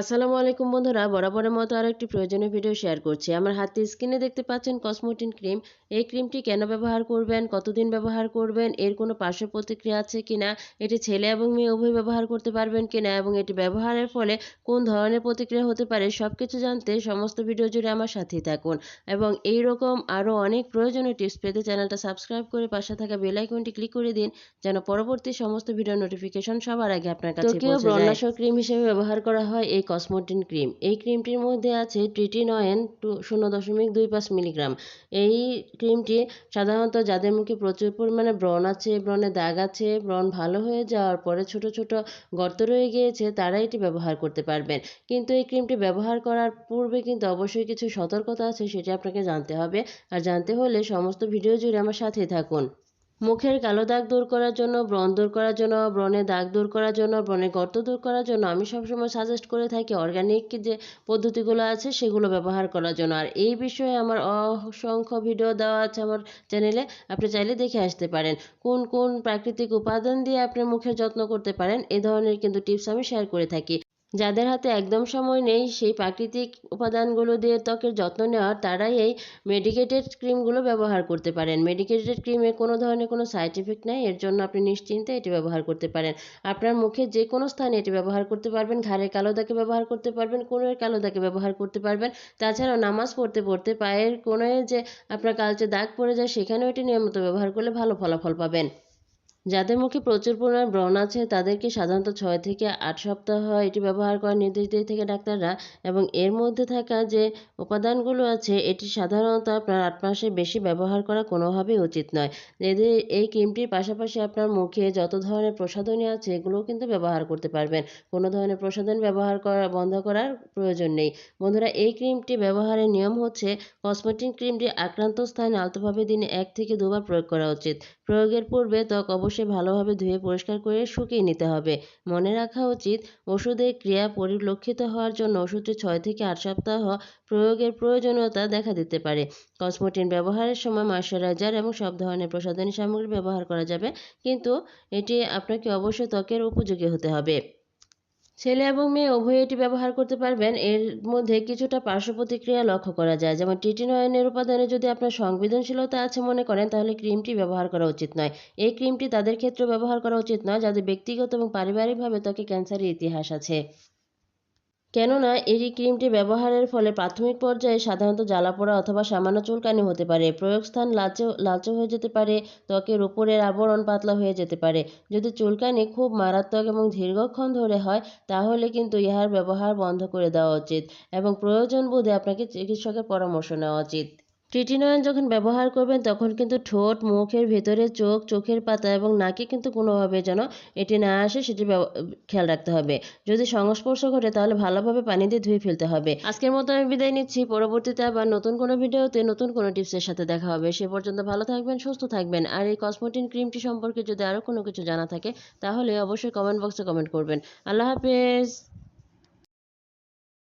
আসসালামু আলাইকুম বন্ধুরা বরাবরের মতো আর একটি প্রয়োজনীয় ভিডিও শেয়ার করছি। আমার হাতে স্ক্রিনে দেখতে পাচ্ছেন কসমোটিন ক্রিম এই ক্রিমটি কেন ব্যবহার করবেন? কতদিন ব্যবহার করবেন? এর কোনো পার্শ্ব প্রতিক্রিয়া আছে কিনা? এটি ছেলে এবং মেয়ে উভয় ব্যবহার করতে পারবেন কিনা? এবং এটি ব্যবহারের ফলে কোন ধরনের প্রতিক্রিয়া হতে পারে সব কিছু জানতে সমস্ত ভিডিও জুড়ে আমার সাথেই থাকুন। এবং এই রকম আরও অনেক প্রয়োজনীয় টিপস পেতে চ্যানেলটা সাবস্ক্রাইব করে পাশে থাকা বেল আইকনটি ক্লিক করে দিন যেন পরবর্তী সমস্ত ভিডিও নোটিফিকেশন সবার আগে আপনার কাছে ক্রিম হিসেবে ব্যবহার করা হয়। এই কসমোটিন ক্রিম এই ক্রিমটির মধ্যে আছে ট্রিটিনয়েন টু শূন্য দশমিক দুই পাঁচ মিলিগ্রাম এই ক্রিমটি সাধারণত যাদের মুখে প্রচুর পরিমাণে ব্রণ আছে, ব্রণে দাগ আছে, ব্রণ ভালো হয়ে যাওয়ার পরে ছোট ছোট গর্ত রয়ে গিয়েছে তারা এটি ব্যবহার করতে পারবেন। কিন্তু এই ক্রিমটি ব্যবহার করার পূর্বে কিন্তু অবশ্যই কিছু সতর্কতা আছে, সেটি আপনাকে জানতে হবে। আর জানতে হলে সমস্ত ভিডিও জুড়ে আমার সাথেই থাকুন। মুখের কালো দাগ দূর করার জন্য, ব্রণ দূর করার জন্য ব্রণের দাগ দূর করার জন্য ব্রণের গর্ত দূর করার জন্য আমি সবসময় সাজেস্ট করে থাকি অর্গানিক যে পদ্ধতিগুলো আছে সেগুলো ব্যবহার করার জন্য। আর এই বিষয়ে আমার অসংখ্য ভিডিও দেওয়া আছে আমার চ্যানেলে আপনি চাইলে দেখে আসতে পারেন। কোন কোন প্রাকৃতিক উপাদান দিয়ে আপনি মুখের যত্ন করতে পারেন, এ ধরনের কিন্তু টিপস আমি শেয়ার করে থাকি। যাদের হাতে একদম সময় নেই, সেই প্রাকৃতিক উপাদানগুলো দিয়ে ত্বকের যত্ন নেওয়ার তারাই এই মেডিকেটেড ক্রিমগুলো ব্যবহার করতে পারেন। মেডিকেটেড ক্রিমে কোনো ধরনের কোনো সাইড এফেক্ট নেই, এর জন্য আপনি নিশ্চিন্তে এটি ব্যবহার করতে পারেন। আপনার মুখে যে কোনো স্থানে এটি ব্যবহার করতে পারবেন ঘাড়ের কালো দাগে ব্যবহার করতে পারবেন কোনোর কালো দাগে ব্যবহার করতে পারবেন। তাছাড়াও নামাজ পড়তে পড়তে পায়ের কোনোয় যে আপনার কালচে দাগ পড়ে যায়, সেখানেও এটি নিয়মিত ব্যবহার করলে ভালো ফলাফল পাবেন। যাদের মুখে প্রচুর পরিমাণে ব্রণ আছে, তাদেরকে সাধারণত ছয় থেকে আট সপ্তাহ এটি ব্যবহার করার নির্দেশ দিয়ে থাকে ডাক্তাররা এবং এর মধ্যে থাকা যে উপাদানগুলো আছে, এটি সাধারণত আপনার আট মাসের বেশি ব্যবহার করা কোনোভাবেই উচিত নয়। এদের এই ক্রিমটির পাশাপাশি আপনার মুখে যত ধরনের প্রসাধনী আছে, এগুলোও কিন্তু ব্যবহার করতে পারবেন। কোনো ধরনের প্রসাধন ব্যবহার করা, বন্ধ করার প্রয়োজন নেই। বন্ধুরা, এই ক্রিমটি ব্যবহারের নিয়ম হচ্ছে, কসমেটিক ক্রিমটি আক্রান্ত স্থানে আলতোভাবে দিনে এক থেকে দুবার প্রয়োগ করা উচিত। প্রয়োগের পূর্বে ত্বক অবশ্যই ভালোভাবে ধুয়ে পরিষ্কার করে শুকিয়ে নিতে হবে। মনে রাখা উচিত, ওষুধের ক্রিয়া পরিলক্ষিত হওয়ার জন্য ওষুধটি ছয় থেকে আট সপ্তাহ প্রয়োগের প্রয়োজনীয়তা দেখা দিতে পারে। কসমোটিন ব্যবহারের সময় ময়শ্চারাইজার এবং সব ধরনের প্রসাধনী সামগ্রী ব্যবহার করা যাবে, কিন্তু এটি আপনাকে অবশ্যই ত্বকের উপযোগী হতে হবে। ছেলে এবং মেয়ে উভয়ে এটি ব্যবহার করতে পারবেন। এর মধ্যে কিছুটা পার্শ্ব প্রতিক্রিয়া লক্ষ্য করা যায়। যেমন টিটিনয়নের উপাদানে যদি আপনার সংবেদনশীলতা আছে মনে করেন, তাহলে ক্রিমটি ব্যবহার করা উচিত নয়। এই ক্রিমটি তাদের ক্ষেত্রে ব্যবহার করা উচিত নয় যাদের ব্যক্তিগত এবং পারিবারিকভাবে ত্বকে ক্যান্সারের ইতিহাস আছে। কেননা এই ক্রিমটি ব্যবহারের ফলে প্রাথমিক পর্যায়ে সাধারণত জ্বালাপোড়া অথবা সামান্য চুলকানি হতে পারে। প্রয়োগস্থান লালচে লালচে হয়ে যেতে পারে, ত্বকের উপরের আবরণ পাতলা হয়ে যেতে পারে। যদি চুলকানি খুব মারাত্মক এবং দীর্ঘক্ষণ ধরে হয়, তাহলে কিন্তু ইহার ব্যবহার বন্ধ করে দেওয়া উচিত এবং প্রয়োজন বোধে আপনাকে চিকিৎসকের পরামর্শ নেওয়া উচিত। ট্রিটিনয়েন যখন ব্যবহার করবেন, তখন কিন্তু ঠোঁট, মুখের ভেতরে চোখ, চোখের পাতা এবং নাকে কিন্তু কোনোভাবে যেন এটি না আসে, সেটি খেয়াল রাখতে হবে। যদি সংস্পর্শ ঘটে, তাহলে ভালোভাবে পানি দিয়ে ধুয়ে ফেলতে হবে। আজকের মতো আমি বিদায় নিচ্ছি। পরবর্তীতে আবার নতুন কোনো ভিডিওতে নতুন কোনো টিপসের সাথে দেখা হবে। সে পর্যন্ত ভালো থাকবেন, সুস্থ থাকবেন। আর এই কসমোটিন ক্রিমটি সম্পর্কে যদি আরও কোনো কিছু জানা থাকে, তাহলে অবশ্যই কমেন্ট বক্সে কমেন্ট করবেন। আল্লাহ হাফেজ।